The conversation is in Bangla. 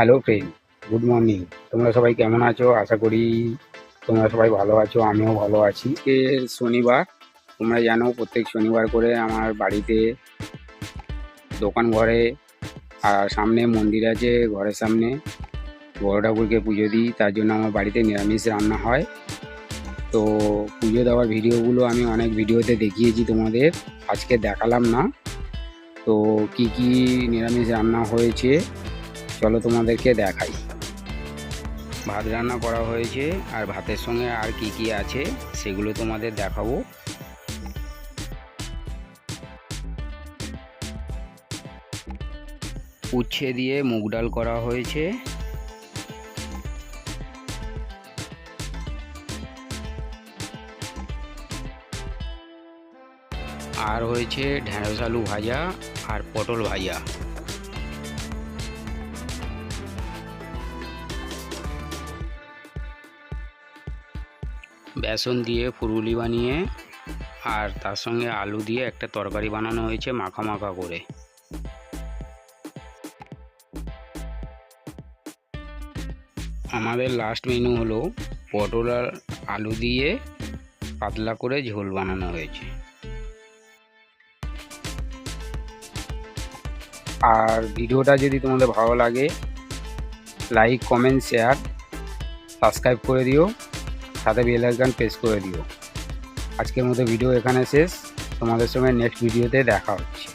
হ্যালো ফ্রেন্ড গুড মর্নিং তোমরা সবাই কেমন আছো? আশা করি তোমরা সবাই ভালো আছো, আমিও ভালো আছি। শনিবার, তোমরা জানো প্রত্যেক শনিবার করে আমার বাড়িতে দোকান ঘরে আর সামনে মন্দির আছে, ঘরের সামনে। বড় ঠাকুরকে পুজো দিই, তার জন্য আমার বাড়িতে নিরামিষ রান্না হয়। তো পুজো দেওয়ার ভিডিওগুলো আমি অনেক ভিডিওতে দেখিয়েছি তোমাদের, আজকে দেখালাম না। তো কি কি নিরামিষ রান্না হয়েছে চলো তোমাদেরকে দেখাই। ভাত রান্না করা হয়েছে, আর ভাতের সঙ্গে আর কি কি আছে সেগুলো তোমাদের দেখাবো। উচ্ছে দিয়ে মুগ ডাল করা হয়েছে। আর হয়েছে ঢেঁড়স আলু ভাজা আর পটল ভাজা। বেসন দিয়ে ফুরুলি বানিয়ে আর তার সঙ্গে আলু দিয়ে একটা তরকারি বানানো হয়েছে মাখা মাখা করে। আমাদের লাস্ট মেনু হলো পটল আর আলু দিয়ে পাতলা করে ঝোল বানানো হয়েছে। আর ভিডিওটা যদি তোমাদের ভালো লাগে লাইক কমেন্ট শেয়ার সাবস্ক্রাইব করে দিও। সাথে বেল আইকন প্রেস করে দিও। আজকের মতো ভিডিও এখানে শেষ। তোমাদের সঙ্গে নেক্সট ভিডিওতে দেখা হচ্ছে।